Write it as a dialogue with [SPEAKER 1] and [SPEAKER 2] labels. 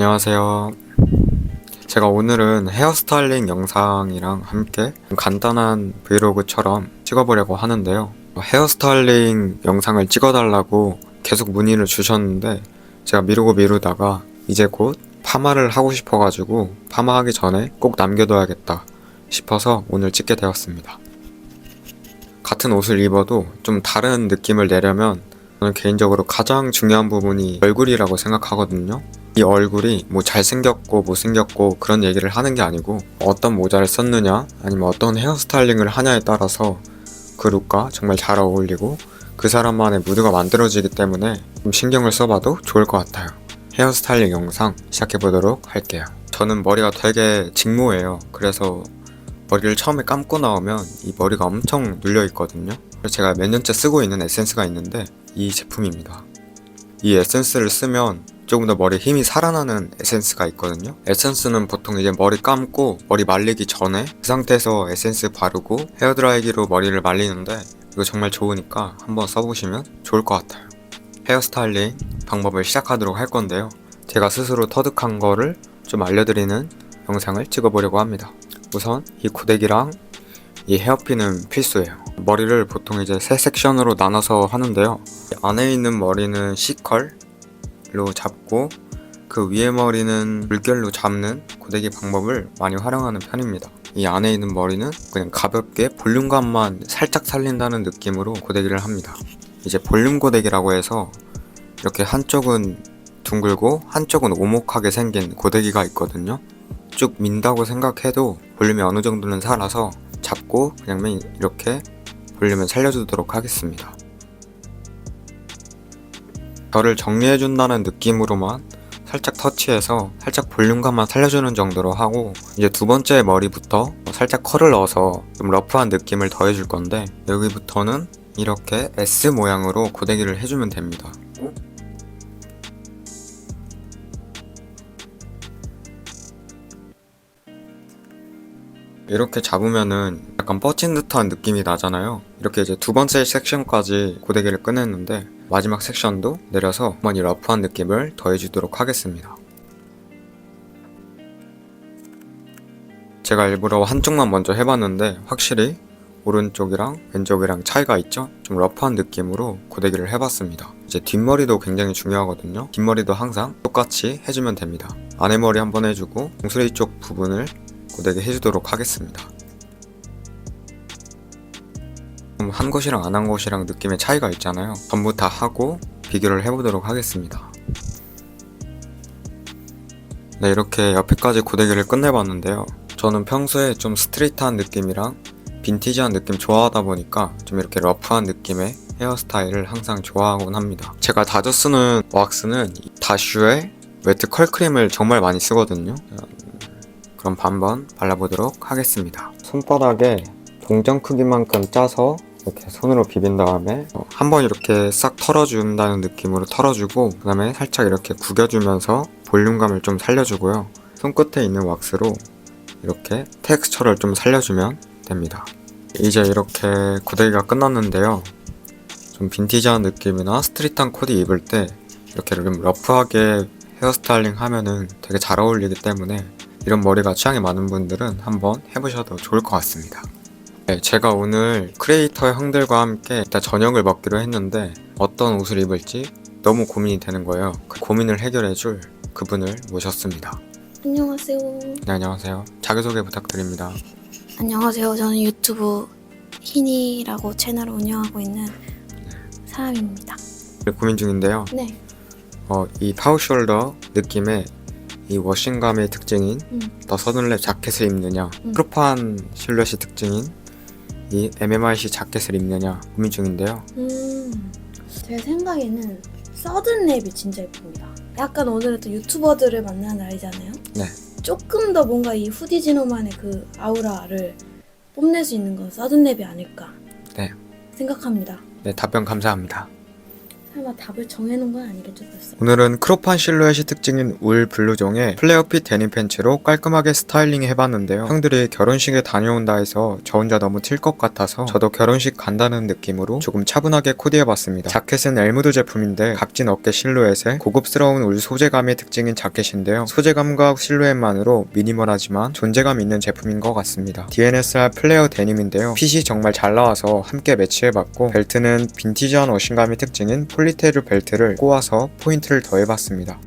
[SPEAKER 1] 안녕하세요. 제가 오늘은 헤어스타일링 영상이랑 함께 간단한 브이로그처럼 찍어보려고 하는데요. 헤어스타일링 영상을 찍어달라고 계속 문의를 주셨는데 제가 미루고 미루다가 이제 곧 파마를 하고 싶어가지고 파마하기 전에 꼭 남겨둬야겠다 싶어서 오늘 찍게 되었습니다. 같은 옷을 입어도 좀 다른 느낌을 내려면 저는 개인적으로 가장 중요한 부분이 얼굴이라고 생각하거든요. 이 얼굴이 뭐 잘생겼고 못생겼고 그런 얘기를 하는 게 아니고 어떤 모자를 썼느냐 아니면 어떤 헤어스타일링을 하냐에 따라서 그 룩과 정말 잘 어울리고 그 사람만의 무드가 만들어지기 때문에 좀 신경을 써봐도 좋을 것 같아요. 헤어스타일링 영상 시작해보도록 할게요. 저는 머리가 되게 직모예요. 그래서 머리를 처음에 감고 나오면 이 머리가 엄청 눌려 있거든요. 그래서 제가 몇 년째 쓰고 있는 에센스가 있는데 이 제품입니다. 이 에센스를 쓰면 조금 더 머리에 힘이 살아나는 에센스가 있거든요. 에센스는 보통 이제 머리 감고 머리 말리기 전에 그 상태에서 에센스 바르고 헤어드라이기로 머리를 말리는데 이거 정말 좋으니까 한번 써보시면 좋을 것 같아요. 헤어스타일링 방법을 시작하도록 할 건데요. 제가 스스로 터득한 거를 좀 알려드리는 영상을 찍어보려고 합니다. 우선 이 고데기랑 이 헤어핀은 필수예요. 머리를 보통 이제 세 섹션으로 나눠서 하는데요. 안에 있는 머리는 C컬 로 잡고 그 위에 머리는 물결로 잡는 고데기 방법을 많이 활용하는 편입니다. 이 안에 있는 머리는 그냥 가볍게 볼륨감만 살짝 살린다는 느낌으로 고데기를 합니다. 이제 볼륨 고데기라고 해서 이렇게 한쪽은 둥글고 한쪽은 오목하게 생긴 고데기가 있거든요. 쭉 민다고 생각해도 볼륨이 어느 정도는 살아서 잡고 그냥 맨 이렇게 볼륨을 살려주도록 하겠습니다. 결을 정리해준다는 느낌으로만 살짝 터치해서 살짝 볼륨감만 살려주는 정도로 하고 이제 두 번째 머리부터 살짝 컬을 넣어서 좀 러프한 느낌을 더해줄 건데 여기부터는 이렇게 S 모양으로 고데기를 해주면 됩니다. 이렇게 잡으면은 약간 뻗친 듯한 느낌이 나잖아요. 이렇게 이제 두 번째 섹션까지 고데기를 꺼냈는데 마지막 섹션도 내려서 많이 러프한 느낌을 더해주도록 하겠습니다. 제가 일부러 한쪽만 먼저 해봤는데 확실히 오른쪽이랑 왼쪽이랑 차이가 있죠? 좀 러프한 느낌으로 고데기를 해봤습니다. 이제 뒷머리도 굉장히 중요하거든요. 뒷머리도 항상 똑같이 해주면 됩니다. 아내 머리 한번 해주고 봉수리 쪽 부분을 고데기 해주도록 하겠습니다. 한 곳이랑 안한 곳이랑 느낌의 차이가 있잖아요. 전부 다 하고 비교를 해보도록 하겠습니다. 네, 이렇게 옆에까지 고데기를 끝내봤는데요. 저는 평소에 좀 스트레이트한 느낌이랑 빈티지한 느낌 좋아하다 보니까 좀 이렇게 러프한 느낌의 헤어스타일을 항상 좋아하곤 합니다. 제가 자주 쓰는 왁스는 이 다슈의 웨트 컬크림을 정말 많이 쓰거든요. 그럼 한번 발라보도록 하겠습니다. 손바닥에 동전 크기만큼 짜서 이렇게 손으로 비빈 다음에 어, 한번 이렇게 싹 털어준다는 느낌으로 털어주고 그 다음에 살짝 이렇게 구겨주면서 볼륨감을 좀 살려주고요. 손끝에 있는 왁스로 이렇게 텍스처를 좀 살려주면 됩니다. 이제 이렇게 고데기가 끝났는데요. 좀 빈티지한 느낌이나 스트릿한 코디 입을 때 이렇게 좀 러프하게 헤어스타일링 하면은 되게 잘 어울리기 때문에 이런 머리가 취향이 많은 분들은 한번 해보셔도 좋을 것 같습니다. 네, 제가 오늘 크리에이터 형들과 함께 일단 저녁을 먹기로 했는데 어떤 옷을 입을지 너무 고민이 되는 거예요. 그 고민을 해결해 줄 그분을 모셨습니다.
[SPEAKER 2] 안녕하세요.
[SPEAKER 1] 네, 안녕하세요. 자기소개 부탁드립니다.
[SPEAKER 2] 안녕하세요. 저는 유튜브 희니라고 채널을 운영하고 있는 사람입니다.
[SPEAKER 1] 네, 고민 중인데요.
[SPEAKER 2] 네.
[SPEAKER 1] 어, 이 파우숄더 느낌의 이 워싱감의 특징인
[SPEAKER 2] 음.
[SPEAKER 1] 더 서든랩 자켓을 입느냐,
[SPEAKER 2] 음.
[SPEAKER 1] 프로판 실루엣이 특징인 이 MMIC 자켓을 입느냐 고민 중인데요.
[SPEAKER 2] 음. 제 생각에는 서든 랩이 진짜 예쁩니다. 약간 오늘은 또 유튜버들을 만나는 날이잖아요.
[SPEAKER 1] 네.
[SPEAKER 2] 조금 더 뭔가 이 후디지노만의 그 아우라를 뽐낼 수 있는 건 서든 랩이 아닐까
[SPEAKER 1] 네.
[SPEAKER 2] 생각합니다.
[SPEAKER 1] 네, 답변 감사합니다.
[SPEAKER 2] 설마 답을 정해놓은 건 아니겠죠 벌써?
[SPEAKER 1] 오늘은 크롭한 실루엣이 특징인 울 블루종에 플레어핏 데님 팬츠로 깔끔하게 스타일링 해봤는데요. 형들이 결혼식에 다녀온다 해서 저 혼자 너무 튈 것 같아서 저도 결혼식 간다는 느낌으로 조금 차분하게 코디해봤습니다. 자켓은 엘무드 제품인데 각진 어깨 실루엣에 고급스러운 울 소재감이 특징인 자켓인데요. 소재감과 실루엣만으로 미니멀하지만 존재감 있는 제품인 것 같습니다. DNSR 플레어 데님인데요. 핏이 정말 잘 나와서 함께 매치해봤고 벨트는 빈티지한 어신감이 특징인 폴리테일 벨트를 꼬아서 포인트를 더해봤습니다.